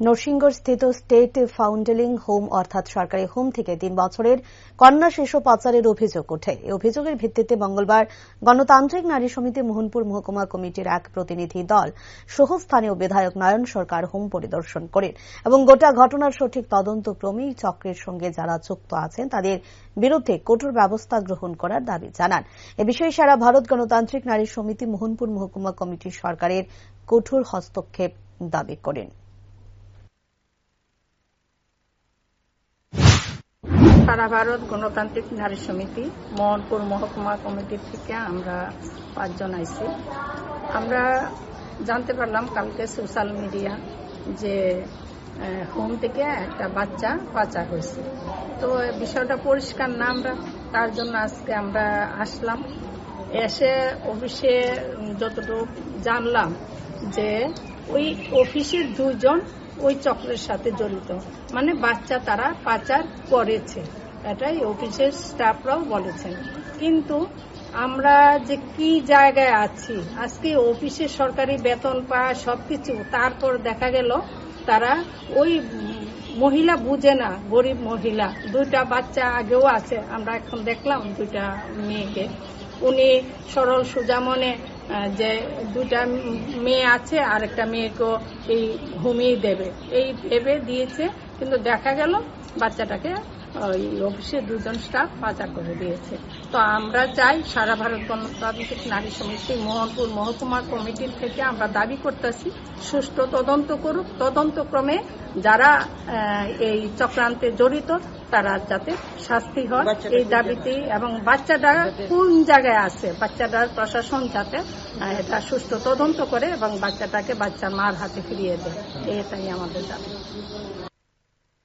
নরসিংগড় স্থিত state ফাউন্ডেলিং home অর্থাৎ সরকারি হোম থেকে তিন বছরের কন্যা শিশু পাচারের অভিযোগ ওঠে। এই অভিযোগের ভিত্তিতে মঙ্গলবার গণতান্ত্রিক নারী সমিতি মোহনপুর মহকুমা কমিটির এক প্রতিনিধি দল সহ স্থানীয় বিধায়ক নয়ন সরকার হোম পরিদর্শন করেন এবং গোটা ঘটনার সঠিক তদন্ত ক্রমেই চক্রের সঙ্গে যারা যুক্ত আছেন, তাদের বিরুদ্ধে কঠোর ব্যবস্থা গ্রহণ করার দাবি জানান। এ বিষয়ে সারা ভারত গণতান্ত্রিক নারী সমিতি মোহনপুর মহকুমা কমিটির সরকারের কঠোর হস্তক্ষেপ দাবি করেন। সারা ভারত গণতান্ত্রিক নারী সমিতি মোহনপুর মহকুমা কমিটির থেকে আমরা পাঁচজন আইছি। আমরা জানতে পারলাম কালকে সোশ্যাল মিডিয়া যে হোম থেকে একটা বাচ্চা পাচার হয়েছে। তো বিষয়টা পরিষ্কার না আমরা, তার জন্য আজকে আমরা আসলাম। এসে অফিসে যতটুকু জানলাম যে ওই অফিসের দুজন ওই চক্রের সাথে জড়িত। মানে বাচ্চা তারা পাচার করেছে। এটাই অফিসের স্টাফরাও বলেছেন। কিন্তু আমরা যে কি জায়গায় আছি, আজকে অফিসে সরকারি বেতন পায় সবকিছু, তারপর দেখা গেল তারা ওই মহিলা বুঝে না, গরিব মহিলা। দুইটা বাচ্চা আগেও আছে, আমরা এখন দেখলাম দুইটা মেয়েকে। উনি সরল সোজা মনে যে দুটা মেয়ে আছে আর একটা মেয়েকেও এই হুমিয়ে দেবে। এই ভেবে দিয়েছে, কিন্তু দেখা গেল বাচ্চাটাকে ওই অফিসে দুজন স্টাফ পাচার করে দিয়েছে। তো আমরা চাই সারা ভারত গণতান্ত্রিক নারী সমিতি মোহনপুর মহকুমা কমিটির থেকে আমরা দাবি করতেছি সুষ্ঠু তদন্ত করুক। তদন্তক্রমে যারা এই চক্রান্তে জড়িত তারা যাতে শাস্তি হয়। এই দাবিতে এবং বাচ্চাটা কোন জায়গায় আছে? বাচ্চাটার প্রশাসন যাতে এটা সুষ্ঠু তদন্ত করে এবং বাচ্চাটাকে বাচ্চা মার হাতে ফিরিয়ে দেয়। এটাই আমাদের দাবি।